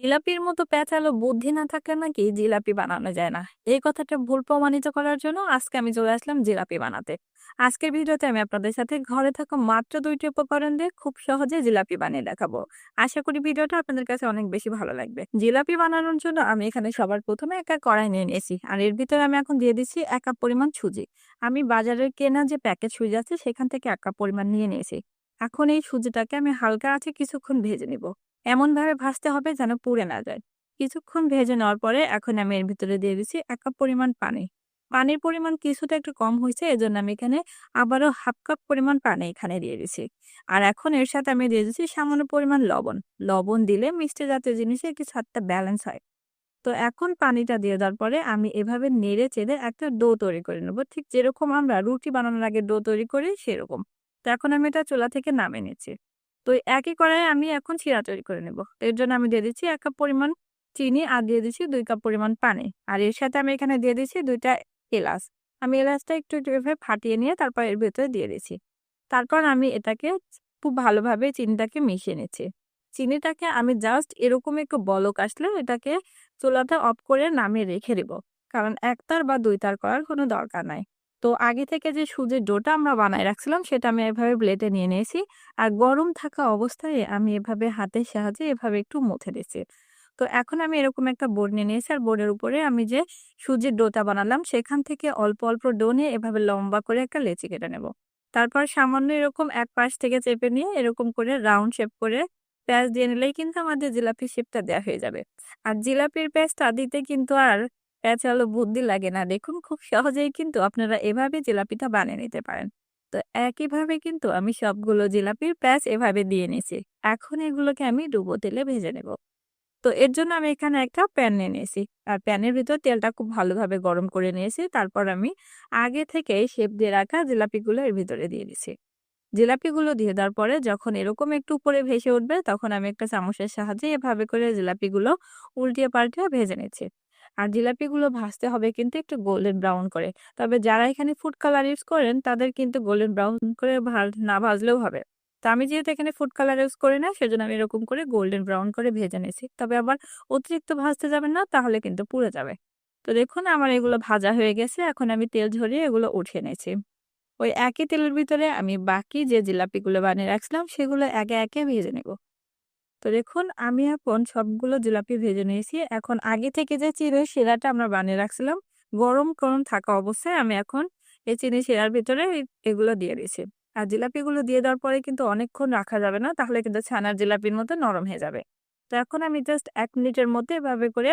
জিলাপির মতো প্যাঁচালো বুদ্ধি না থাকলে নাকি জিলাপি বানানো যায় না। এই কথাটা ভুল প্রমাণিত করার জন্য আজকে আমি চলে আসলাম জিলাপি বানাতে। আজকের ভিডিওতে আমি আপনাদের সাথে ঘরে থাকা মাত্র দুইটি উপকরণ দিয়ে খুব সহজে জিলাপি বানিয়ে দেখাবো। আশা করি ভিডিওটা আপনাদের কাছে অনেক বেশি ভালো লাগবে। জিলাপি বানানোর জন্য আমি এখানে সবার প্রথমে একটা কড়াই নিয়ে নিয়েছি আর এর ভিতরে আমি এখন দিয়ে দিচ্ছি এক কাপ পরিমাণ সুজি। আমি বাজারের কেনা যে প্যাকেট সুজি আছে সেখান থেকে এক কাপ পরিমাণ নিয়ে নিয়েছি। এখন এই সুজিটাকে আমি হালকা আছে কিছুক্ষণ ভেজে নিব। এমনভাবে ভাজতে হবে যেন পুড়ে না যায়। কিছুক্ষণ ভেজে নেওয়ার পরে এখন আমি এর ভিতরে দিয়ে দিচ্ছি এক কাপ পরিমাণ পানি। পানির পরিমাণ কিছুটা একটু কম হয়েছে, এজন্য আমি এখানে আবারও হাফ কাপ পরিমাণ পানি এখানে দিয়ে দিচ্ছি। আর এখন এর সাথে আমি দিয়ে দিচ্ছি সামান্য পরিমাণ লবণ। লবণ দিলে মিষ্টি জাতীয় জিনিসের কিছু একটা ব্যালেন্স হয়। তো এখন পানিটা দিয়ে দেওয়ার পরে আমি এভাবে নেড়ে চেড়ে একটা ডো তৈরি করে নেব। ঠিক যেরকম আমরা রুটি বানানোর আগে ডো তৈরি করি, সেরকম। তো এখন আমি এটা চুলা থেকে নামিয়ে নিচ্ছি তো একই কড়াইয়ে আমি এখন চিরা তৈরি করে নেব। এর জন্য আমি দিয়ে দিচ্ছি এক কাপ পরিমাণ চিনি আর দিয়ে দিচ্ছি দুই কাপ পরিমাণ পানি। আর এর সাথে আমি এখানে দিয়ে দিচ্ছি দুইটা এলাচ। আমি এলাচটা একটু একটু এভাবে ফাটিয়ে নিয়ে তারপর এর ভেতরে দিয়ে দিচ্ছি। তারপর আমি এটাকে খুব ভালোভাবে চিনিটাকে মিশিয়ে নিচ্ছি। চিনিটাকে আমি জাস্ট এরকম একটু বলক আসলে এটাকে চুলাটা অফ করে নামিয়ে রেখে দেবো। কারণ একতার বা দুইতার করার কোনো দরকার নাই। তো আগে থেকে যে সুজির ডোটা আমরা বানায় রাখছিলাম, সেটা আমি এভাবে ব্লেডে নিয়ে নিয়েছি। আর গরম থাকা অবস্থায় আমি এভাবে হাতের সাহায্যে এভাবে একটু মুছে দিচ্ছি তো এখন আমি এরকম একটা বোর্ড নিয়ে নিয়েছি, আর বোর্ডের উপরে আমি যে সুজির ডোটা বানালাম, সেখান থেকে অল্প অল্প ডো এভাবে লম্বা করে একটা লেচি কেটে নেব। তারপর সামান্য এরকম এক পাশ থেকে চেপে নিয়ে এরকম করে রাউন্ড শেপ করে পেঁয়াজ দিয়ে নিলেই কিন্তু আমাদের জিলাপি শেপটা দেওয়া হয়ে যাবে। আর জিলাপির পেঁয়াজটা দিতে কিন্তু আর পেঁচালো বুদ্ধি লাগে না। দেখুন, খুব সহজেই কিন্তু আপনারা এভাবে জিলাপিটা বানিয়ে নিতে পারেন। তো একইভাবে কিন্তু আমি সবগুলো জিলাপির প্যাচ এভাবে দিয়ে নিয়েছি। এখন এগুলোকে আমি ডুবো তেলে ভেজে নেব। তো এর জন্য আমি এখানে একটা প্যান নিয়ে নিয়েছি। আর প্যানের ভিতর তেলটা খুব ভালোভাবে গরম করে নিয়েছি। তারপর আমি আগে থেকে শেপ দিয়ে রাখা জিলাপিগুলো এর ভিতরে দিয়ে দিছি জিলাপিগুলো দিয়ে দেওয়ার পরে যখন এরকম একটু উপরে ভেসে উঠবে, তখন আমি একটা চামচের সাহায্যে এভাবে করে জিলাপিগুলো উল্টিয়ে পাল্টিয়ে ভেজে নিচ্ছি। আর জিলাপিগুলো ভাজতে হবে কিন্তু একটু গোল্ডেন ব্রাউন করে। তবে যারা এখানে ফুড কালার ইউজ করেন, তাদের কিন্তু গোল্ডেন ব্রাউন করে না ভাজলেও হবে। তো আমি যেহেতু এখানে ফুড কালার ইউজ করি না, সেজন্য আমি এরকম করে গোল্ডেন ব্রাউন করে ভেজে নিয়েছি। তবে আবার অতিরিক্ত ভাজতে যাবেন না, তাহলে কিন্তু পুড়ে যাবে। তো দেখুন, আমার এগুলো ভাজা হয়ে গেছে, এখন আমি তেল ঝরিয়ে এগুলো উঠিয়ে নিয়েছি। ওই একই তেলের ভিতরে আমি বাকি যে জিলাপিগুলো বানিয়ে রাখছিলাম, সেগুলো একে একে ভেজে নেব। তো দেখুন, আমি এখন সবগুলো জিলাপি ভেজে নিয়েছি। এখন আগে থেকে যে চিনি শিরাটা আমরা বানিয়ে রাখছিলাম, গরম গরম থাকা অবস্থায় আমি এখন এই চিনি শিরার ভিতরে এগুলো দিয়ে দিয়েছি। আর জিলাপিগুলো দিয়ে দেওয়ার পরে কিন্তু অনেকক্ষণ রাখা যাবে না, তাহলে কিন্তু ছানার জিলাপির মতো নরম হয়ে যাবে। তো এখন আমি জাস্ট এক মিনিটের মধ্যে এভাবে করে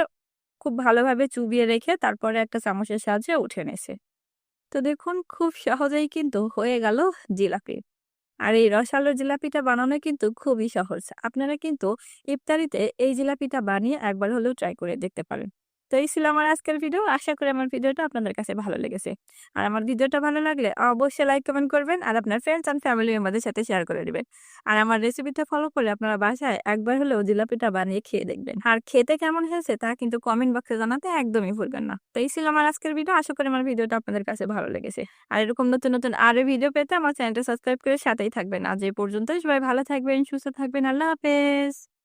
খুব ভালোভাবে চুবিয়ে রেখে তারপরে একটা চামচের সাহায্যে উঠে নিয়েছে। তো দেখুন, খুব সহজেই কিন্তু হয়ে গেল জিলাপি। আর এই রসালো জিলাপিটা বানানো কিন্তু খুবই সহজ। আপনারা কিন্তু ইফতারিতে এই জিলাপিটা বানিয়ে একবার হলেও ট্রাই করে দেখতে পারেন। তো এই ছিল আমার আজকের ভিডিও। আশা করি আমার ভিডিওটা আপনাদের কাছে ভালো লেগেছে। আর আমার ভিডিওটা ভালো লাগলে অবশ্যই লাইক, কমেন্ট করবেন আর আপনার ফ্রেন্ডস অ্যান্ড ফ্যামিলি মেম্বারদের সাথে শেয়ার করে দিবেন। আর আমার রেসিপিটা ফলো করে আপনারা বাসায় একবার হলেও জিলাপিটা বানিয়ে খেয়ে দেখবেন। আর খেতে কেমন হয়েছে তা কিন্তু কমেন্ট বক্সে জানাতে একদমই ভুলবেন না। তো এই ছিল আমার আজকের ভিডিও আশা করি আমার ভিডিওটা আপনাদের কাছে ভালো লেগেছে। আর এরকম নতুন নতুন আরও ভিডিও পেতে আমার চ্যানেলটা সাবস্ক্রাইব করে সাথেই থাকবেন। আজ এই পর্যন্ত সবাই ভালো থাকবেন, সুস্থ থাকবেন। আল্লাহ হাফেজ।